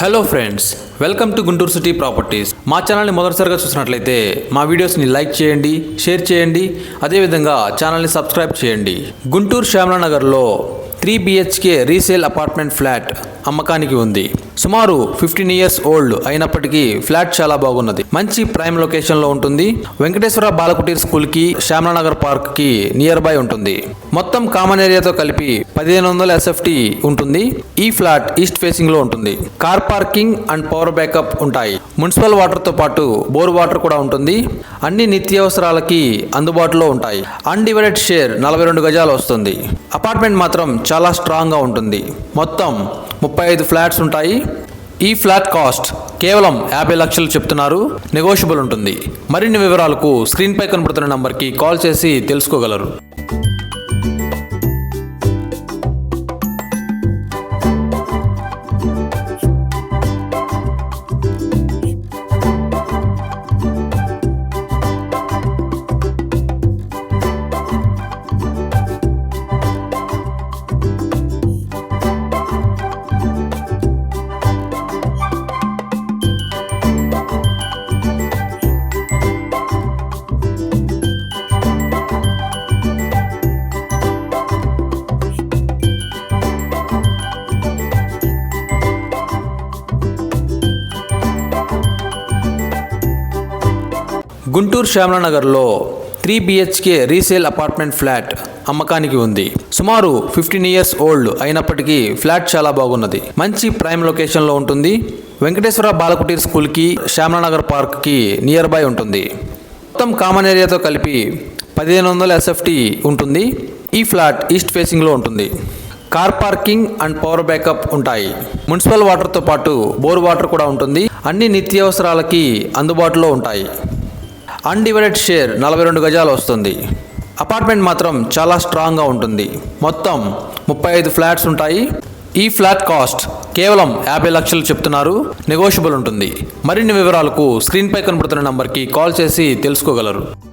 Hello friends welcome to Guntur city properties మా ఛానల్ని మొదటిసారిగా చూసినట్లయితే మా వీడియోస్ని లైక్ చేయండి షేర్ చేయండి అదేవిధంగా ఛానల్ని సబ్స్క్రైబ్ చేయండి. Guntur శ్యామలానగర్లో three BHK resale apartment flat అమ్మకానికి ఉంది. సుమారు ఫిఫ్టీన్ ఇయర్స్ ఓల్డ్ అయినప్పటికీ ఫ్లాట్ చాలా బాగున్నది. మంచి ప్రైమ్ లొకేషన్లో ఉంటుంది. వెంకటేశ్వర బాలకుటీర్ స్కూల్కి శ్యామలానగర్ పార్క్కి నియర్ బై ఉంటుంది. మొత్తం కామన్ ఏరియాతో కలిపి పదిహేను వందల ఎస్ఎఫ్టీ ఉంటుంది. ఈ ఫ్లాట్ ఈస్ట్ ఫేసింగ్లో ఉంటుంది. Car parking and power backup ఉంటాయి. మున్సిపల్ వాటర్తో పాటు బోర్ వాటర్ కూడా ఉంటుంది. అన్ని నిత్యావసరాలకి అందుబాటులో ఉంటాయి. అన్డివైడెడ్ షేర్ నలభై రెండు గజాలు వస్తుంది. అపార్ట్మెంట్ మాత్రం చాలా స్ట్రాంగ్గా ఉంటుంది. మొత్తం ముప్పై ఐదు ఫ్లాట్స్ ఉంటాయి. ఈ ఫ్లాట్ కాస్ట్ కేవలం యాభై లక్షలు చెప్తున్నారు. నెగోషియబుల్ ఉంటుంది. మరిన్ని వివరాలకు స్క్రీన్పై కనబడుతున్న నంబర్కి కాల్ చేసి తెలుసుకోగలరు. Guntur శ్యామలానగర్లో three BHK resale apartment flat అమ్మకానికి ఉంది. సుమారు ఫిఫ్టీన్ ఇయర్స్ ఓల్డ్ అయినప్పటికీ ఫ్లాట్ చాలా బాగున్నది. మంచి ప్రైమ్ లొకేషన్లో ఉంటుంది. వెంకటేశ్వర బాలకుటీర్ స్కూల్కి శ్యామలానగర్ పార్క్కి నియర్ బై ఉంటుంది. మొత్తం కామన్ ఏరియాతో కలిపి పదిహేను వందల ఎస్ఎఫ్టీ ఉంటుంది. ఈ ఫ్లాట్ ఈస్ట్ ఫేసింగ్లో ఉంటుంది. Car parking and power backup ఉంటాయి. మున్సిపల్ వాటర్తో పాటు బోర్ వాటర్ కూడా ఉంటుంది. అన్ని నిత్యావసరాలకి అందుబాటులో ఉంటాయి. అన్డివైడెడ్ షేర్ నలభై రెండు గజాలు వస్తుంది. అపార్ట్మెంట్ మాత్రం చాలా స్ట్రాంగ్గా ఉంటుంది. మొత్తం ముప్పై ఐదు ఫ్లాట్స్ ఉంటాయి. ఈ ఫ్లాట్ కాస్ట్ కేవలం యాభై లక్షలు చెప్తున్నారు. నెగోషియబుల్ ఉంటుంది. మరిన్ని వివరాలకు స్క్రీన్పై కనబడుతున్న నంబర్కి కాల్ చేసి తెలుసుకోగలరు.